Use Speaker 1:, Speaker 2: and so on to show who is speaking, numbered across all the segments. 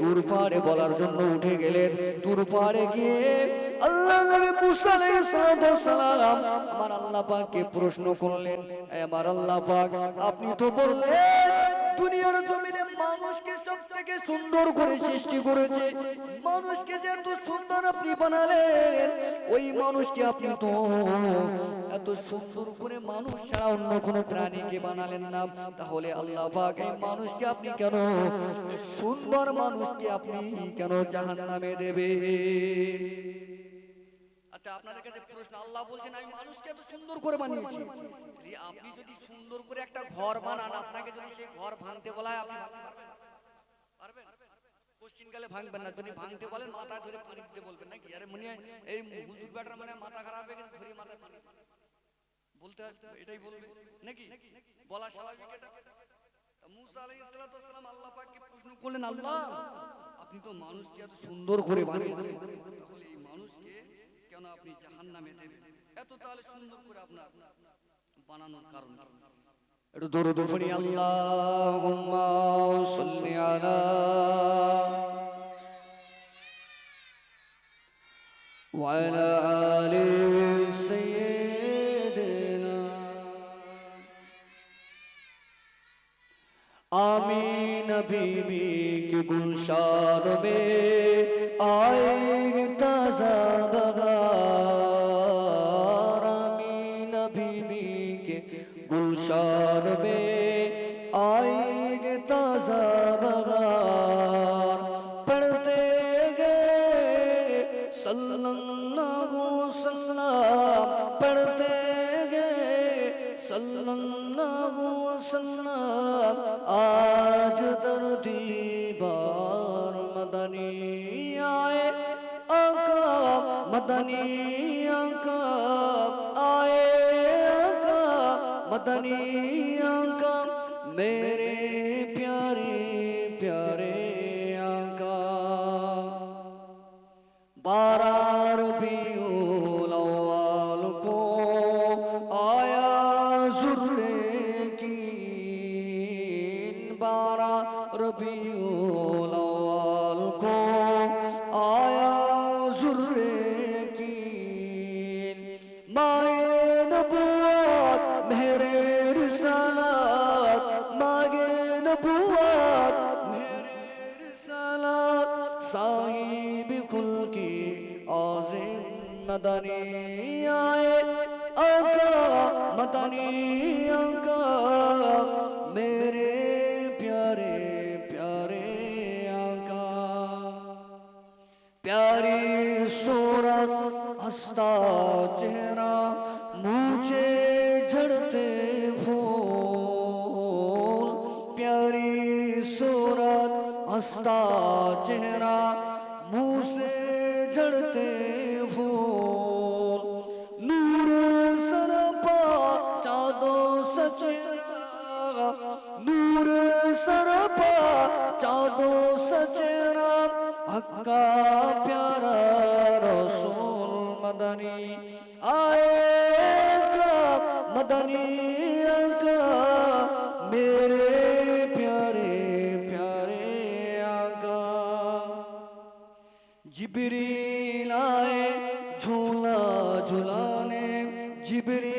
Speaker 1: তুর পাড়ে বলার জন্য উঠে গেলেন। তুর পাড়ে গিয়ে আল্লাহ নবী মুসা আলাইহিস সালাম আমার আল্লাহ পাককে প্রশ্ন করলেন, "এ আমার আল্লাহ পাক, আপনি তো বললেন দুনিয়ার জমিনে মানুষকে সব থেকে সুন্দর করে সৃষ্টি করেছে। মানুষকে যে এত সুন্দর আপনি বানালেন, ওই মানুষকে আপনি তো এত সুন্দর করে মানুষ ছাড়া অন্য কোনো প্রাণীকে বানালেন না। তাহলে আল্লাহ পাক এই মানুষকে আপনি কেন সুন্দর মানুষকে আপনি কেন জাহান নামে দেবেন? আচ্ছা আপনাদের কাছে প্রশ্ন, আল্লাহ বলছেন, আমি মানুষকে এত সুন্দর করে বানিয়েছি। আপনি যদি সুন্দর করে একটা ঘর বানান, আপনাকে যদি সেই ঘর ভাঙতে বলা হয় আপনি পারবেন পারবেন? কোশ্চিন কালে ভাঙবেন না। যদি ভাঙতে বলেন মাথায় ধরে পানি দিতে বলবেন নাকি? আরে, মনে এই হুজুর ব্যাটার মানে মাথা খারাপ হয়ে গেছে ধরে মাথায় পানি। বলতে এটাই বলবে। নাকি? বলা স্বাভাবিক এটা। আল্লাহ আপনি তো মানুষকে এত সুন্দর করে বানিয়েছেন। তাহলে এই মানুষকে কেন আপনি জাহান্নামে দেবেন? এত তাহলে সুন্দর করে আপনার বানানোর কারণ একটু দৌড় দৌড়ি আল্লাহুম্মা সাল্লি নবী के गुलशान में आए मदनिया का आए का मदनी का मेरे জিবরিলায় ঝুলা ঝুলানে জিবরি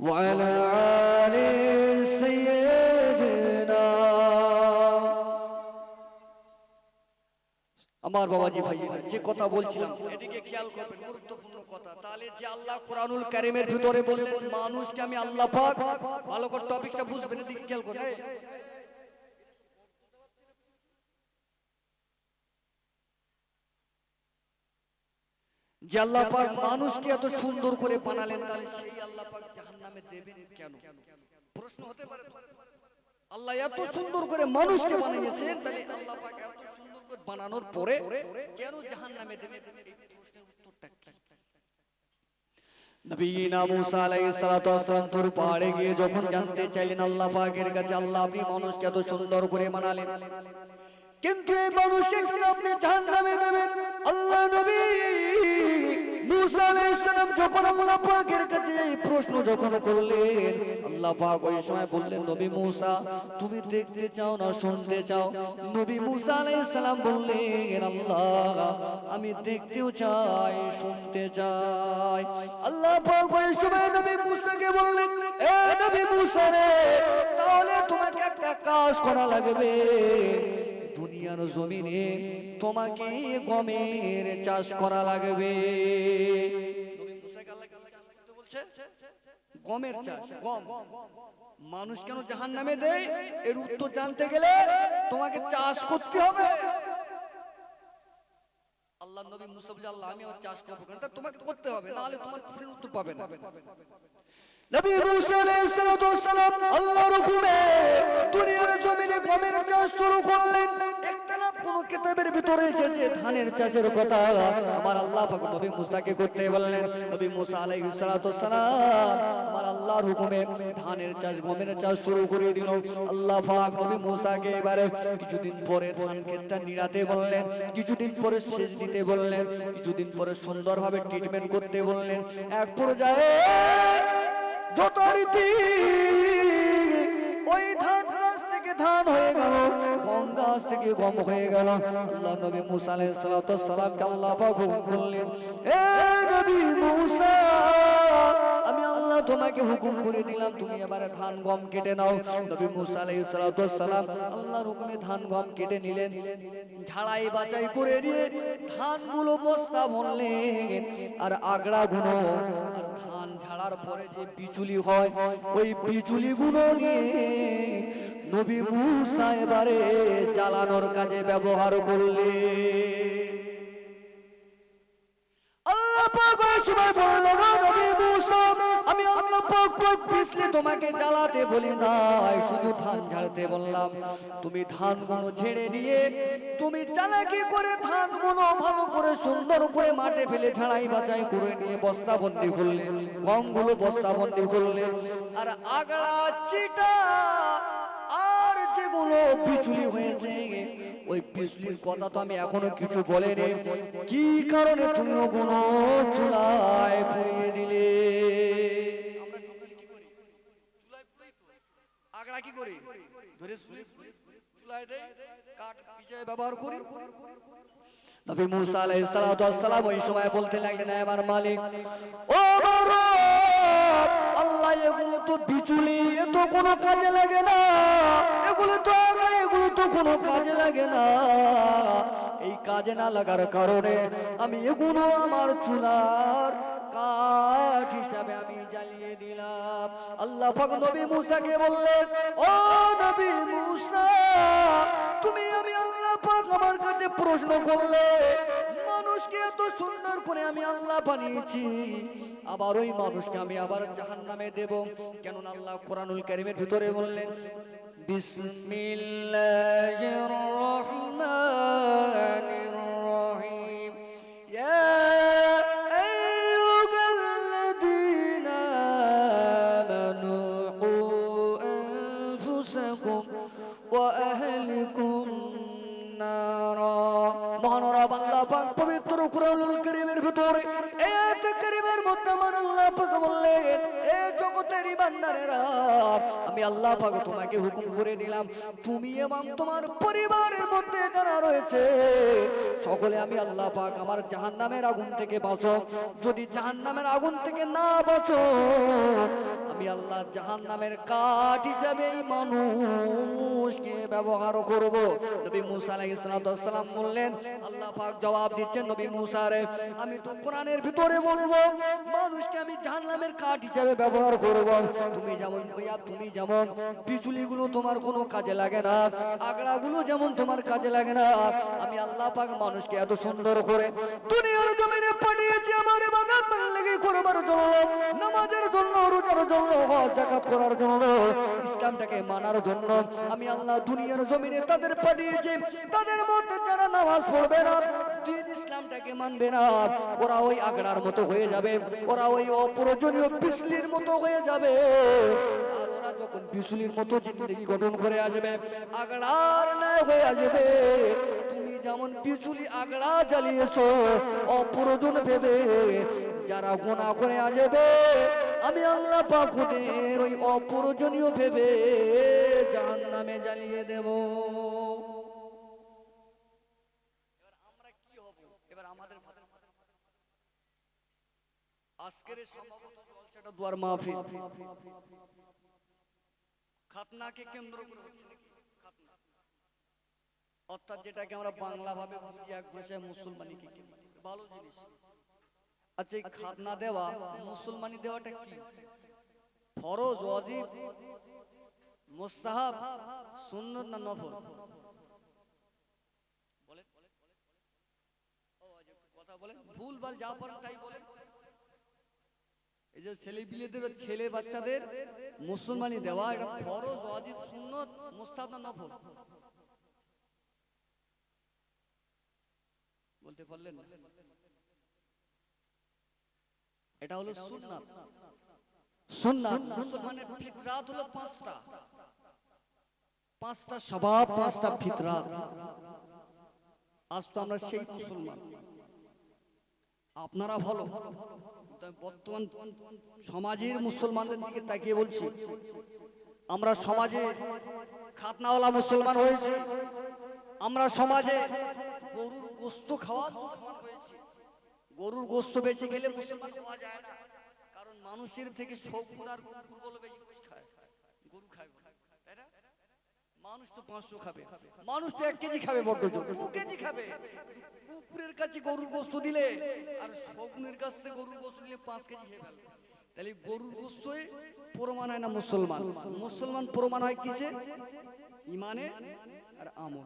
Speaker 1: وعلى آل سيدنا আমার বাবাজি ভাই যে কথা বলছিলাম এদিকে খেয়াল করবেন গুরুত্বপূর্ণ কথা তাহলে যে আল্লাহ কোরআনুল কারিমের ভিতরে বললেন মানুষকে আমি আল্লাহ পাক ভালো করে টপিকটা বুঝবেন এদিকে খেয়াল করেন যে আল্লাহ পাক মানুষকে এত সুন্দর করে বানালেন তাহলে সেই আল্লাহ পাক জাহান্নামে দেবেন কেন? প্রশ্ন হতে পারে আল্লাহ এত সুন্দর করে মানুষকে বানিয়েছেন তাহলে আল্লাহ পাক এত সুন্দর করে বানানোর পরে কেন জাহান্নামে দেবেন? এই প্রশ্নের উত্তরটা কি? নবীনা মুসা আলাইহিস সালাতু ওয়াসসালাম তুর পাহাড়ে গিয়ে যখন জানতে চাইলেন আল্লাহ পাকের কাছে আল্লাহ আপনি মানুষকে এত সুন্দর করে বানালেন। কিন্তু এই মানুষকে কেন আপনি জাহান্নামে দেবেন? আল্লাহ নবী! মুসা আলাইহিস সালাম যখন আল্লাহ পাকের কাছে এই প্রশ্ন যখন করলেন, আল্লাহ ওই সময় বললেন, নবী মুসা, তুমি দেখতে চাও না, শুনতে চাও? নবী মুসা আলাইহিস বললেন আমি দেখতেও চাই, শুনতে চাই। আল্লাহ ওই সময় নবী মুসাকে বললেন তাহলে তোমাকে একটা কাজ করা লাগবে। দুনিয়ার জমিনে তোমাকে গমের চাষ করা লাগবে? গমের চাষ গম। মানুষ কেন জাহান নামে দেয়? এর উত্তর জানতে গেলে তোমাকে চাষ করতে হবে। আল্লাহ নবী মুসা বলে আল্লাহ আমি চাষ করব। তা তোমাকে করতে হবে নাহলে তোমার উত্তর পাবে না। আল্লাহর হুকুমে গমের চাষ শুরু করলেন। ভিতরে এসেছে ধানের চাষের কথা। আল্লাহ নবী করতে বললেন ধানের চাষ, গমের চাষ শুরু করে দিল। আল্লাহ পাক নবী মুসাকে এবারে কিছুদিন পরে ধান ক্ষেতটা নিড়াতে বললেন, কিছুদিন পরে সেচ দিতে বললেন, কিছুদিন পরে সুন্দরভাবে ট্রিটমেন্ট করতে বললেন। এক পর্যায়ে ওই ধান থেকে ধান হয়ে গম থেকে গম হয়ে গেল। আল্লাহ করলেন আমি আল্লাহ তোমাকে হুকুম করে দিলাম, তুমি এবারে ধান, গম কেটে নাও। নবী মুসা আলাইহিস সালাম হুকুমে ধান, গম কেটে নিলেন, ঝাড়াই বাছাই করে নিয়ে ধানগুলো বস্তা ভরলেন, আর আগড়া গুলো আর ঝাড়ার পরে যে বিচুলি হয়, ওই বিচুলি গুলো নিয়ে নবী মুসা এবারে জ্বালানোর কাজে ব্যবহার করলে আল্লাহ পাক সময় বললেন "ও নবী মুসা আমি আল্লাহ পাক তো পিছলে তোমাকে জ্বালাতে বলি নাই, শুধু ধান ঝাড়তে বললাম। তুমি ধানগুলো ছেড়ে দিয়ে, তুমি চালাকি করে ধানগুলো ভালো করে, সুন্দর করে মাঠে ফেলে ঝাড়াই বাঁচাই করে নিয়ে বস্তা বন্দি করলে, গমগুলো বস্তা বন্দি করলে। আর আগড়া চিটা, আর যেগুলো বিচুলি হয়েছে, ওই বিচুলির কথা তো আমি এখনও কিছু বলেনি কি কারণে তুমি ওগুলো চুলায় পুড়িয়ে দিলে আমরা বিচুলি কি করি? চুলায় পুড়াই তো। আগড়া কি করি? ধরে ব্যবহার করি। নবী মুসা আলাইহিস সালাতু ওয়াস সালাম ওই সময় বলতে লাগলেন, "হে আমার মালিক, ও আমার আল্লাহ, এগুলো তো বিচুলি, এ তো কোনো কাজে লাগে না। এগুলো তো এগুলো তো কোনো কাজে লাগে না। এই কাজে না লাগার কারণে আমি এগুলো আমার চুলার কাঠ হিসাবে আমি জ্বালিয়ে দিলাম। আল্লাহ পাক নবী মুসাকে বললেন, ও নবী মুসা, তুমি আমি আল্লাহ পাক আমার কাছে প্রশ্ন করলে মানুষকে এত সুন্দর করে আমি আল্লাহ বানিয়েছি। আবার ওই মানুষকে আমি আবার জাহান নামে দেব। কেন আল্লাহ কোরআনুল কারিমের ভিতরে বললেন, বিসমিল্লাহির রহমানির পবিত্র কুরআনুল কারীমের ভিতরে আয়াত কারীমের মধ্যে আমার আল্লাহ পাক বললেন, এ জগতের ইমানদারেরা, আমি আল্লাহ পাক তোমাকে হুকুম করে দিলাম, তুমি এবং তোমার পরিবারের মধ্যে যারা রয়েছে, সকলে আমি আল্লাহ পাক আমার জাহান্নামের আগুন থেকে বাঁচো। যদি জাহান্নামের আগুন থেকে না বাঁচো, আমি আল্লাহ জাহান্নামের কাঠ হিসাবে এই মানুষকে ব্যবহার করব। নবী মুসা আলাইহিস সালাম বললেন, আল্লাহ পাক জবাব দিচ্ছেন নবী মুসা রে আমি তো কোরআনের ভিতরে বলব, মানুষকে আমি জাহান্নামের কাঠ হিসাবে ব্যবহার করব। তুমি যেমন ভইয়া তুমি যেমন বিচুলিগুলো তোমার কোনো কাজে লাগে না, আগড়াগুলো যেমন তোমার কাজে লাগে না, আমি আল্লাহ পাক মানুষকে এত সুন্দর করে দুনিয়ার জমিনে পাঠিয়েছি, আমার ইবাদত বান্দেগি করবার জন্য, নামাজের জন্য, রোজার জন্য, হজ, জাকাত করার জন্য, ইসলামটাকে মানার জন্য। আমি আল্লাহ দুনিয়ার জমিনে তাদের পাঠিয়েছে। তাদের মধ্যে যারা নামাজ পড়বে না, দিন ইসলামটাকে মানবে না। ওরা ওই আগড়ার মতো হয়ে যাবে, ওরা ওই অপ্রয়োজনীয় পিছলির মতো হয়ে যাবে। আর ওরা যখন পিছলির মতো জিন্দগি গঠন করে আসবে, আগড়ার ন্যায় হয়ে আসবে। তুমি যেমন পিছুলি আগড়া জ্বালিয়েছো, অপ্রয়োজন ভেবে যারা গোনা করে আসবে, আমি আল্লাহ পাক ওদের ওই অপ্রয়োজনীয় ভেবে জাহান নামে জ্বালিয়ে দেব। যেটাকে আমরা বাংলা ভাবে বুঝি এক কি ভালো জিনিস। আচ্ছা এই খাতনা দেওয়া মুসলমানি দেওয়াটা কি? ফরজ ওয়াজিব মুস্তাহাব সুন্নত না নফল? বলেন ও, আজ একটু কথা বলেন। ভুল ভালো যা পারেন তাই বলেন। এই যে ছেলে বাচ্চাদের মুসলমানি দেওয়া এটা ফরজ ওয়াজিব সুন্নত মুস্তাহাব না নফল? বলতে পারলেন? এটা হলো সুন্নাত। সুন্নাত। মুসলমানের ফিতরাত হলো পাঁচটা। পাঁচটা স্বভাব পাঁচটা ফিতরাত। আজ তো আমরা সেই মুসলমান। আপনারা ভালো। বর্তমান সমাজের মুসলমানদের দিকে তাকিয়ে বলছি আমরা সমাজে খাতনাওয়ালা মুসলমান হয়েছি আমরা সমাজে গরুর গোস্ত খাওয়া মুসলমান গরুর গোস্ত বেশি খেলে মুসলমান হওয়া যায় না। কারণ মানুষের থেকে শকুন আর কুকুর বলে বেশি খায়। গরু খায় তাই না? মানুষ তো পাঁচশো খাবে। মানুষ তো এক কেজি খাবে বড্ড দু কেজি খাবে। কুকুরের কাছে গরুর গোস্ত দিলে আর শকুনের কাছে গরুর গোস্ত দিলে পাঁচ কেজি খেয়ে ফেলবে। তাহলে গরুর গোস্তই প্রমাণ হয় না মুসলমান। মুসলমান প্রমাণ হয় কিসে? ইমানে আর আমল।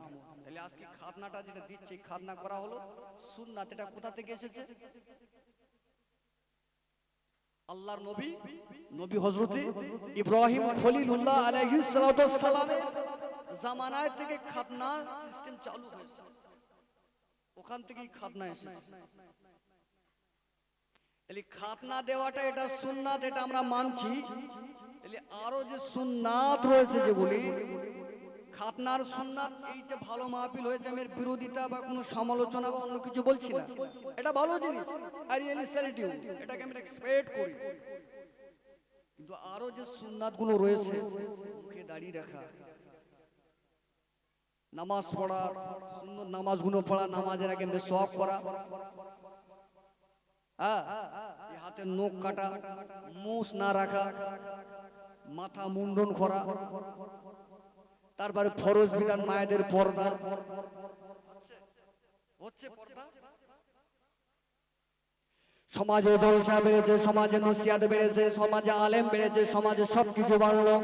Speaker 1: তাহলে আজকে খাতনাটা যেটা দিচ্ছে, খাতনা করা হলো। সুন্নাত এটা কোথা থেকে এসেছে? আল্লাহর নবী নবী হজরতে ইব্রাহিম খলিলুল্লাহ আলাইহিস সালামের জামানায় থেকে খাতনা সিস্টেম চালু হয়েছে। ওখান থেকেই খাতনা এসেছে। তাহলে খাতনা দেওয়াটা এটা সুন্নাত, এটা আমরা মানছি। তাহলে আরও যে সুন্নাত রয়েছে যেগুলি খাতনার সুন্নাত এইটা ভালো মাহফিল হয়েছে, আমি বিরোধিতা বা কোনো সমালোচনা বা অন্য কিছু বলছি না। এটা ভালো জিনিস আর রিয়েলি স্যালিটিউড এটাকে আমি এক্সপেক্ট করি। কিন্তু আরও যে সুন্নাতগুলো রয়েছে, মুখে দাঁড়িয়ে রাখা। নামাজ পড়া সুন্দর নামাজগুলো পড়া, নামাজের আগে মেসওয়াক করা। হ্যাঁ হাতের নখ কাটা, মুছ না রাখা, মাথা মুন্ডন করা। তারপরে ফরজ বিধান মায়েদের পর্দা হচ্ছে? হচ্ছে পর্দা সমাজে জলসা বেড়েছে, সমাজে নসিয়াত বেড়েছে, সমাজে আলেম বেড়েছে, সমাজে সবকিছু বাড়লো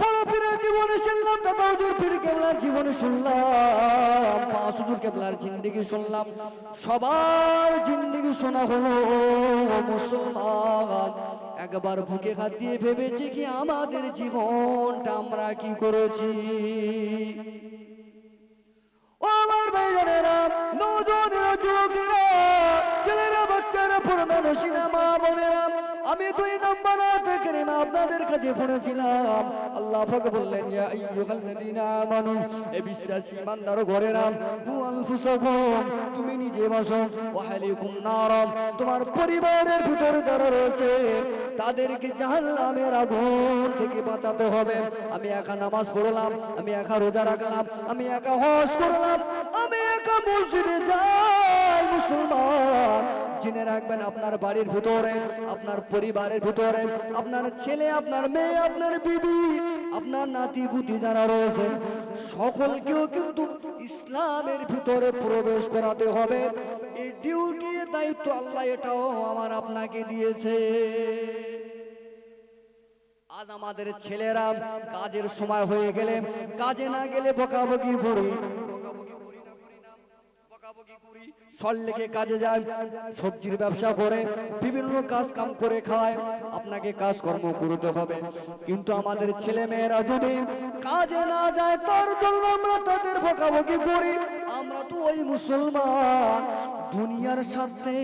Speaker 1: বড় পীরের জীবনে শুনলাম, দাদা হুজুর পীর কেবলার জীবনে শুনলাম পাঁচ হুজুর কেবলার জিন্দিগি শুনলাম, সবার জিন্দিগি শোনা হলো, মুসলমান একবার ভুকে হাত দিয়ে ভেবেছি কি আমাদের জীবনটা আমরা কি করেছি? ছেলেরা, বাচ্চারা, পুরনো সিনেমা আপনাদের কাছে পড়েছিলাম আল্লাহ পাক বললেন, ইয়া আইয়ুহাল্লাযীনা আমানু এ বিশ্বাসী ইমানদার ঘরেরা কু আনফুসাকুম, তুমি নিজে বাসো। ওয়া আহলিকুম নার তোমার পরিবারের ভিতরে যারা রয়েছে, তাদেরকে জাহান্নামের আগুন থেকে বাঁচাতে হবে। আমি একা নামাজ পড়লাম, আমি একা রোজা রাখলাম, আমি একা হজ করলাম, আমি একা মসজিদে যাই মুসলমান। জেনে রাখবেন, আপনার বাড়ির ভিতরে, আপনার পরিবারের ভিতরে, আপনার ছেলে, আপনার মেয়ে, আপনার বিবি, আপনার নাতি পুতি যারা রয়েছে, সকলকেও কিন্তু ইসলামের ভিতরে প্রবেশ করাতে হবে। এই ডিউটি দায়িত্ব আল্লাহ এটাও আমার আপনাকে দিয়েছে। আজ আমাদের ছেলেরা কাজের সময় হয়ে গেলে, কাজে না গেলে বকাবকি করি। বকাবকি করি না করি না, বকাবকি করি। সল্লেকে কাজে যায়, সবজির ব্যবসা করে, বিভিন্ন কাজ কাম করে খায়, আপনাকে কাজকর্ম করতে হবে। কিন্তু আমাদের ছেলে মেয়েরা যদি কাজে না যায়, তার জন্য আমরা তাদের বকাবকি করি। আমরা তো ওই মুসলমান, দুনিয়ার সাথে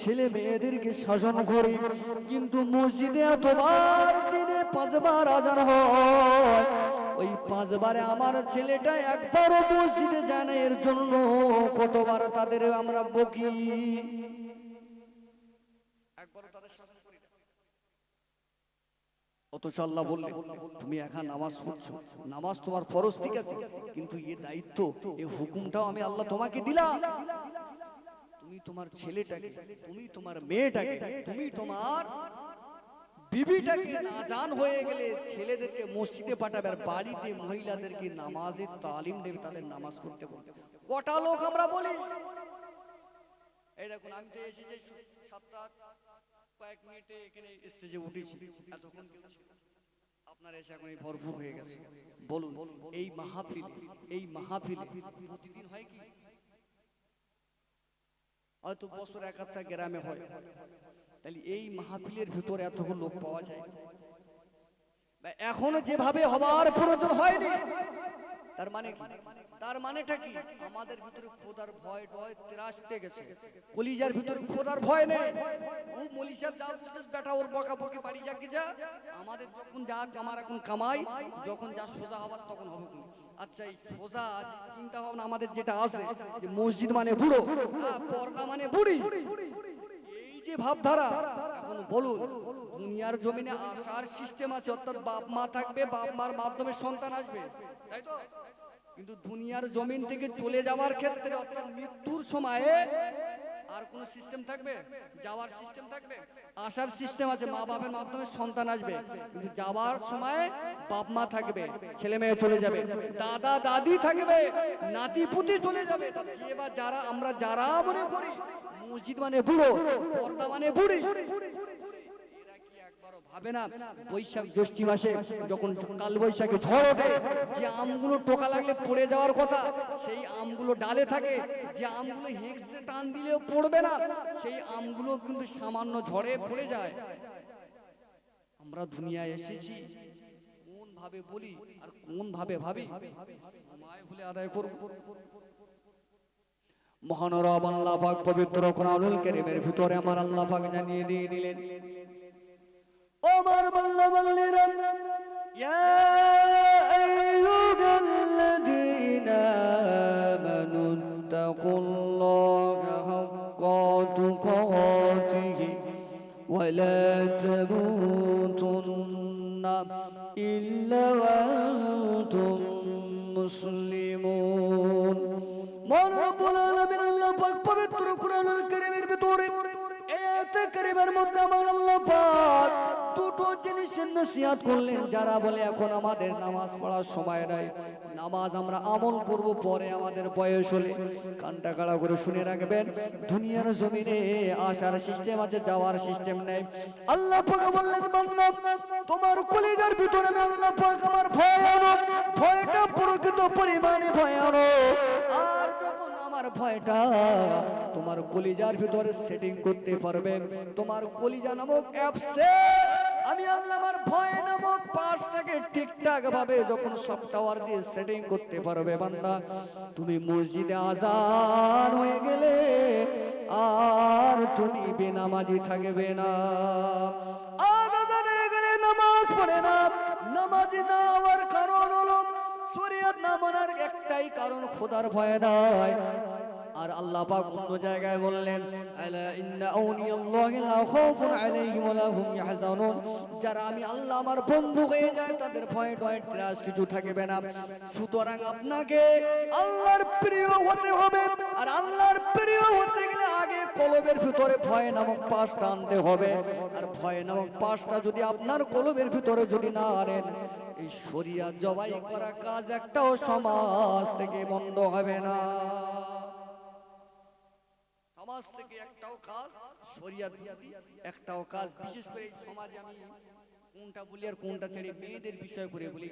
Speaker 1: ছেলে মেয়েদেরকে শাসন করি। কিন্তু মসজিদে এতবার দিনে পাঁচবার আজান হয় ওই পাঁচবারে আমার ছেলেটা একবারও মসজিদে যায় না এর জন্য কতবার তাদের আমরা বকি। একবারও তাদের শাসন করি অথচ আল্লাহ বললে তুমি একা নামাজ পড়ছো। নামাজ তোমার ফরজ ঠিক আছে। কিন্তু এ দায়িত্ব এ হুকুমটাও আমি আল্লাহ তোমাকে দিলাম। তুমি তোমার ছেলেটাকে তুমি তোমার মেয়েটাকে তুমি তোমার বিবিটাকে আজান হয়ে গেলে ছেলেদেরকে মসজিদে পাঠাবে আর বাড়িতে মহিলাদেরকে নামাজের তালিম দেবে, তাদের নামাজ পড়তে বলবে। কটা লোক আমরা বলি? এই দেখুন, আমি তো এসেছি সাতটা, কয়েক মিনিটে এখানে স্টেজে উঠেছি। এতক্ষণ। আপনার এসে এখন ভরপুর হয়ে গেছে। বলুন, এই মাহফিল এই মাহফিল প্রতিদিন হয় কি? হয়তো বছর এক গ্রামে হয়। তাহলে এই মাহফিলের ভিতরে এতক্ষণ লোক পাওয়া যায়? এখনও যেভাবে হবার প্রয়োজন হয়নি। তার মানে কি? তার মানেটা কি? আমাদের ভিতরে খোদার ভয় ভয় ত্রাস উঠে গেছে। কলিজার ভিতরে খোদার ভয় নেই। ও মলি সাহেব যা বেটা ওর বকা বকি বাড়ি যা কি যা। আমাদের যখন যা আমার এখন কামাই যখন যা সোজা হবার তখন হবে কোন আচ্ছা এই সোজা চিন্তা ভাবনা আমাদের যেটা আছে যে মসজিদ মানে বুড়ো পর্দা মানে বুড়ি। ভাবধারা। এখন বলুন, দুনিয়ার জমিনে আসার সিস্টেম আছে, অর্থাৎ বাপ মা থাকবে, বাপ মার মাধ্যমে সন্তান আসবে, তাই তো? কিন্তু দুনিয়ার জমিন থেকে চলে যাওয়ার ক্ষেত্রে, অর্থাৎ মৃত্যুর সময়ে আর কোন সিস্টেম থাকবে? যাওয়ার সিস্টেম থাকবে। আসার সিস্টেম আছে, মা বাপের মাধ্যমে সন্তান আসবে, কিন্তু যাওয়ার সময় বাপ মা থাকবে, ছেলে মেয়ে চলে যাবে, দাদা দাদি থাকবে, নাতি পুতি চলে যাবে যে বা যারা, আমরা যারা মনে করি মসজিদ মানে বুড়ো, পর্দা মানে বুড়ি। ভাবে না, বৈশাখ জ্যৈষ্ঠ মাসে যখন কাল বৈশাখে ঝড় ওঠে, যে আমগুলো টোকা লাগলে পড়ে যাওয়ার কথা, সেই আমগুলো ডালে থাকে, যে আমগুলো হেঁকসে টান দিলেও পড়বে না, সেই আমগুলো কিন্তু সামান্য ঝড়ে পড়ে যায়। আমরা দুনিয়ায় এসেছি, কোন ভাবে বলি আর কোন ভাবে ভাবি? মায় ভুলে আদায় করব। মহানরব আল্লাহ পাক পবিত্র কোরআনুল কারীমের ভিতরে আমার আল্লাহ পাক জানিয়ে দিয়ে দিলেন। ওমর বল্লা বল্লিরাম ইয়া আইয়ুহাল্লাযীনা আমানু তাকুল্লাহা হাক্কা তুকাতিহি ওয়ালা তামুতুন্না ইল্লা ওয়া আনতুম ভিতরে আমার করলেন, যারা বলে এখন আমাদের নামাজ পড়ার সময় নাই। নামাজ আমরা আমল করব পরে আমাদের বয়স হলে। কানটা কাড়া করে শুনে রাখবেন, দুনিয়ার জমিনে আসার সিস্টেম আছে, যাওয়ার সিস্টেম নেই। আল্লাহ বললেন তোমার কলিজার ভিতরে আমি আল্লাহ আমার ভয় আনো ভয়টা প্রকৃত পরিমাণে ভয় আনো আর আমার ভয়টা। তোমার কলিজার ভিতরে সেটিং করতে পারবে। তোমার কলিজা নামক অ্যাপসে আমি আল্লাহ আমার ভয় নামক পাঁচটাকে ঠিকঠাক ভাবে যখন সফটওয়্যার দিয়ে সেটিং করতে পারবে বান্দা, তুমি মসজিদে আজান হয়ে গেলে আর তুমি বেনামাজি থাকবে না। আজান হয়ে গেলে নামাজ পড়ে না। নামাজি না শরীয়ত না মানার একটাই কারণ খোদার ভয় নাই। আর আল্লাহ পাক অন্য জায়গায় বললেন, আলা ইন্না আউলিয়াল্লাহি লা খাউফুন আলাইহিম ওয়া লা হুম ইয়াহজানুন। যারা আমি আল্লাহ আমার বন্ধু হয়ে যায়, তাদের ভয় টয় ত্রাস কিছু থাকবে না। সুতরাং আপনাকে আল্লাহর প্রিয় হতে হবে। আর আল্লাহর প্রিয় হতে গেলে আগে কলবের ভিতরে ভয় নামক পাঁচটা আনতে হবে। আর ভয় নামক পাঁচটা যদি আপনার কলবের ভিতরে যদি না আনেন এই শরিয়া জবাই করা কাজ একটাও সমাজ থেকে বন্ধ হবে না। সমাজ থেকে একটাও কাজ শরিয়াত একটাও কাজ। বিশেষ করে সমাজে আমি কোনটা বলি আর কোনটা ছেড়ে মেয়েদের বিষয় করে বলি।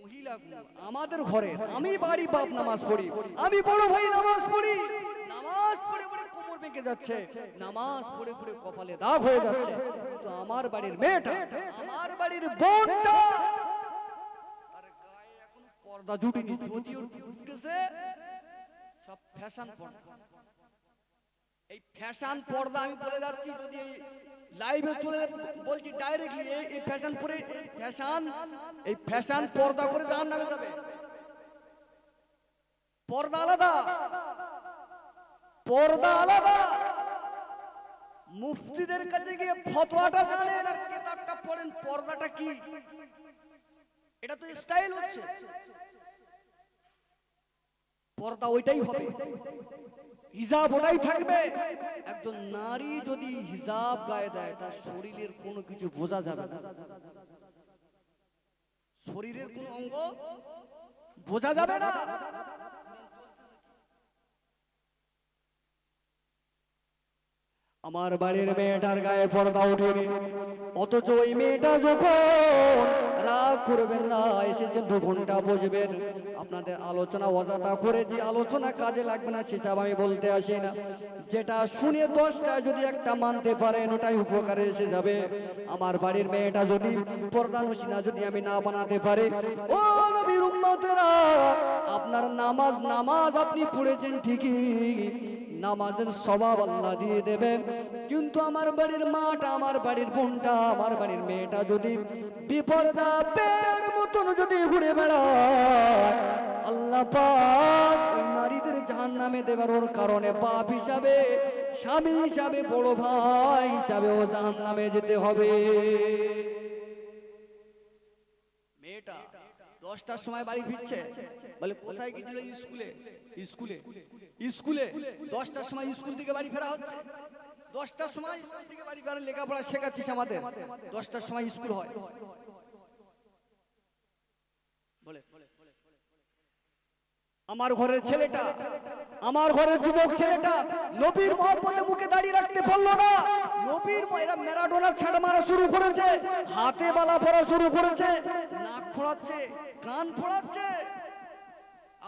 Speaker 1: মহিলাগুলো আমাদের ঘরে আমি বাড়ি বাপ নামাজ পড়ি, আমি বড় ভাই নামাজ পড়ি। নামাজ পড়ে পড়ে কোমর বেঁকে যাচ্ছে। নামাজ পড়ে পড়ে কপালে দাগ হয়ে যাচ্ছে। তো আমার বাড়ির মেয়েটা, আমার বাড়ির বোনটা পর্দা জুটেনি, যদিও সব ফ্যাশন পর্দা। এই ফ্যাশন পর্দা আমি বলে যাচ্ছি, যদি লাইভে চলে বলছি ডাইরেক্টলি এই ফ্যাশন পরে ফ্যাশন, এই ফ্যাশন পর্দা করে জাহান নামে যাবে। পর্দা আলাদা। পর্দা আলাদা। মুফতিদের কাছে গিয়ে ফতোয়াটা জানেন আর কিতাবটা পড়েন, পর্দাটা কি? এটা তো স্টাইল হচ্ছে। পর্দা ওইটাই হবে। হিজাব ওটাই থাকবে। একজন নারী যদি হিজাব গায়ে দেয়, তার শরীরের কোনো কিছু বোঝা যাবে না। শরীরের কোনো অঙ্গ বোঝা যাবে না। আমার বাড়ির মেয়েটার গায়ে পর্দা ওঠেনি অথচ ওই মেয়েটা যখন রাগ করবেন না, এসেছেন দু ঘণ্টা বুঝবেন। আপনাদের আলোচনা অজাতা করে যে আলোচনা কাজে লাগবে না সেসব আমি বলতে আসি না। যেটা শুনে দশটা যদি একটা মানতে পারেন, ওটাই উপকারে এসে যাবে। আমার বাড়ির মেয়েটা যদি পর্দা নসিনা যদি আমি না বানাতে পারি, ও নবীর উম্মতেরা, আপনার নামাজ নামাজ আপনি পড়েছেন ঠিকই, নামাজের স্বভাব আল্লাহ দিয়ে দেবেন। কিন্তু আমার বাড়ির মাটা, আমার বাড়ির বোনটা, আমার বাড়ির মেয়েটা যদি বিপর্দা পের মতন যদি ঘুরে বেড়ায়, আল্লাহ পাক ওই নারীদের জাহান নামে দেবার ওর কারণে পাপ হিসাবে, স্বামী হিসাবে, বড় ভাই হিসাবে ও জাহান নামে যেতে হবে। মেয়েটা দশটার সময় বাড়ি ফিরছে, বলে, কোথায় গেছিল স্কুলে? স্কুলে স্কুলে, দশটার সময় স্কুল থেকে বাড়ি ফেরা হচ্ছে। দশটার সময় স্কুল থেকে বাড়ি ফেরা লেখাপড়া শেখাচ্ছিস আমাদের। দশটার সময় স্কুল হয় বলে আমার ঘরের ছেলেটা, আমার ঘরের যুবক ছেলেটা নবীর মহব্বতে মুখে দাঁড়িয়ে রাখতে পারল না। নবীর এরা ম্যারাডোনার ছাড় মারা শুরু করেছে, হাতে বালা পরা শুরু করেছে, নাক ফোড়াচ্ছে, কান ফোড়াচ্ছে।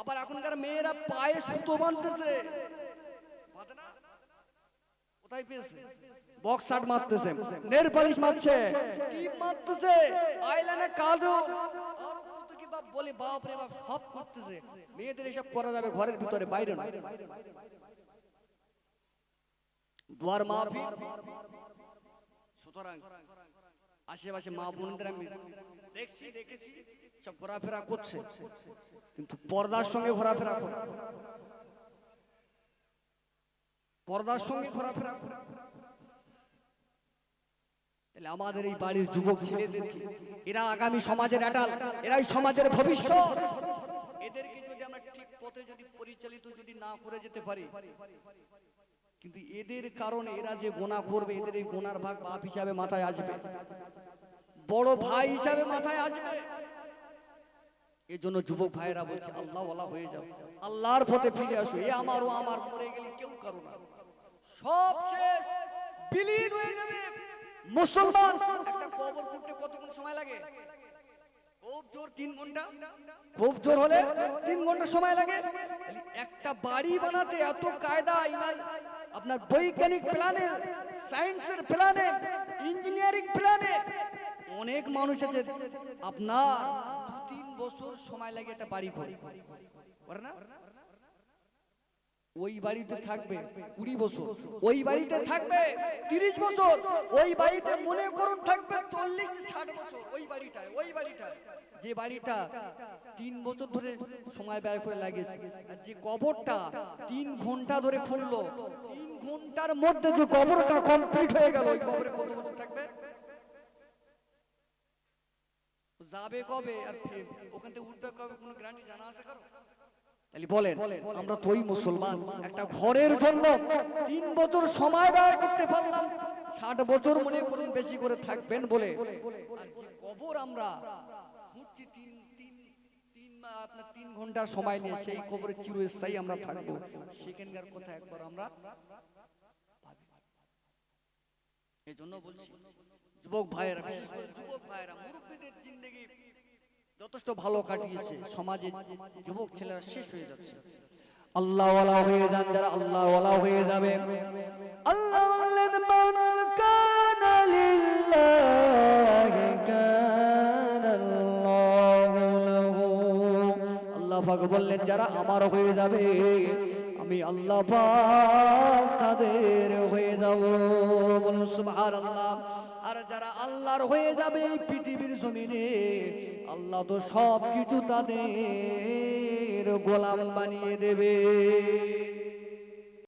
Speaker 1: আবার এখনকার মেয়েরা পায়ে সুতো বাঁধতেছে। বাঁধে কোথায় পেয়েছে? বক্স শার্ট মারতেছে, নেল পালিশ মারছে, টিপ মারতেছে আইলাইনে কাজও বলে বাপ রে বাপ, সব করতেছে। মেয়েদের এসব করা যাবে ঘরের ভিতরে, বাইরে না দুয়ার সুতরাং আশেপাশে মা বোনদের আমি দেখছি, দেখেছি, সব ঘোরাফেরা করছে। কিন্তু পর্দার সঙ্গে ঘোরাফেরা করে। পর্দার সঙ্গে ঘোরাফেরা তাহলে আমাদের এই বাড়ির যুবক ছেলেদেরকে এরা আগামী সমাজের আটাল এরাই সমাজের ভবিষ্যৎ। এদেরকে যদি আমরা ঠিক পথে যদি পরিচালিত যদি না করে যেতে পারি কিন্তু এদের কারণে এরা যে গোনা করবে এদের এই গোনার ভাগ বাপ হিসাবে মাথায় আসবে। বড় ভাই হিসাবে মাথায় আসবে। এর জন্য যুবক ভাইয়েরা বলছে আল্লাহ ওয়ালা হয়ে যাও। আল্লাহর পথে ফিরে আসো। এ আমার ও আমার মরে গেলে কেউ কারও না। সব শেষ। বিলীন হয়ে যাবে। মুসলমান। একটা কবর করতে কতক্ষণ সময় লাগে? খুব জোর তিন ঘণ্টা। খুব জোর হলে তিন ঘণ্টা সময় লাগে। একটা বাড়ি বানাতে এত কায়দা আপনার বৈজ্ঞানিক প্ল্যানে সায়েন্সের প্ল্যানে ইঞ্জিনিয়ারিং প্ল্যানে অনেক মানুষ আছে। আপনার দু তিন বছর সময় লাগে একটা বাড়ি করে না? ওই বাড়িতে থাকবে কুড়ি বছর। ওই বাড়িতে থাকবে তিরিশ বছর। ওই বাড়িতে মনে করুন থাকবে চল্লিশ ষাট বছর। ওই বাড়িটায় ওই বাড়িটায়। যে বাড়িটা তিন বছর ধরে সময় ব্যয় করে লাগিয়েছে আর যে কবরটা তিন ঘণ্টা ধরে খুললো তিন ঘণ্টার মধ্যে যে কবরটা কমপ্লিট হয়ে গেল ওই কবরে কত বছর থাকবে? যাবে কবে আর ফের? ওখান থেকে উঠবে কবে? কোনো গ্যারান্টি জানা আছে কারও? তাহলে বলেন, আমরা তোই মুসলমান, একটা ঘরের জন্য তিন বছর সময় ব্যয় করতে পারলাম, ষাট বছর মনে করুন বেশি করে থাকবেন বলে। কবর আমরা খুঁজছি তিন আপনার তিন ঘণ্টার সময় নিয়ে, সেই কবরে চিরস্থায়ী আমরা থাকব। সেখানকার কথা একবার আমরা এই জন্য বলছি, যুবক ভাইয়েরা, বিশেষ করে যুবক ভাইয়েরা, মুরব্বীদের জিন্দগি যথেষ্ট ভালো কাটিয়েছে। সমাজে যুবক ছেলেরা শেষ হয়ে যাচ্ছে। আল্লাহ হয়ে যান যারা আল্লাহ হয়ে যাবে। আল্লাহ বললেন মান কানা লিল্লাহি কানা আল্লাহ পাক বললেন যারা আমার হয়ে যাবে আমি আল্লাহ পাক তাদের হয়ে যাব। বলুন সুবহানাল্লাহ। আর যারা আল্লাহর হয়ে যাবে এই পৃথিবীর জমিনে, আল্লাহ তো সব কিছু তাদের গোলাম বানিয়ে দেবে।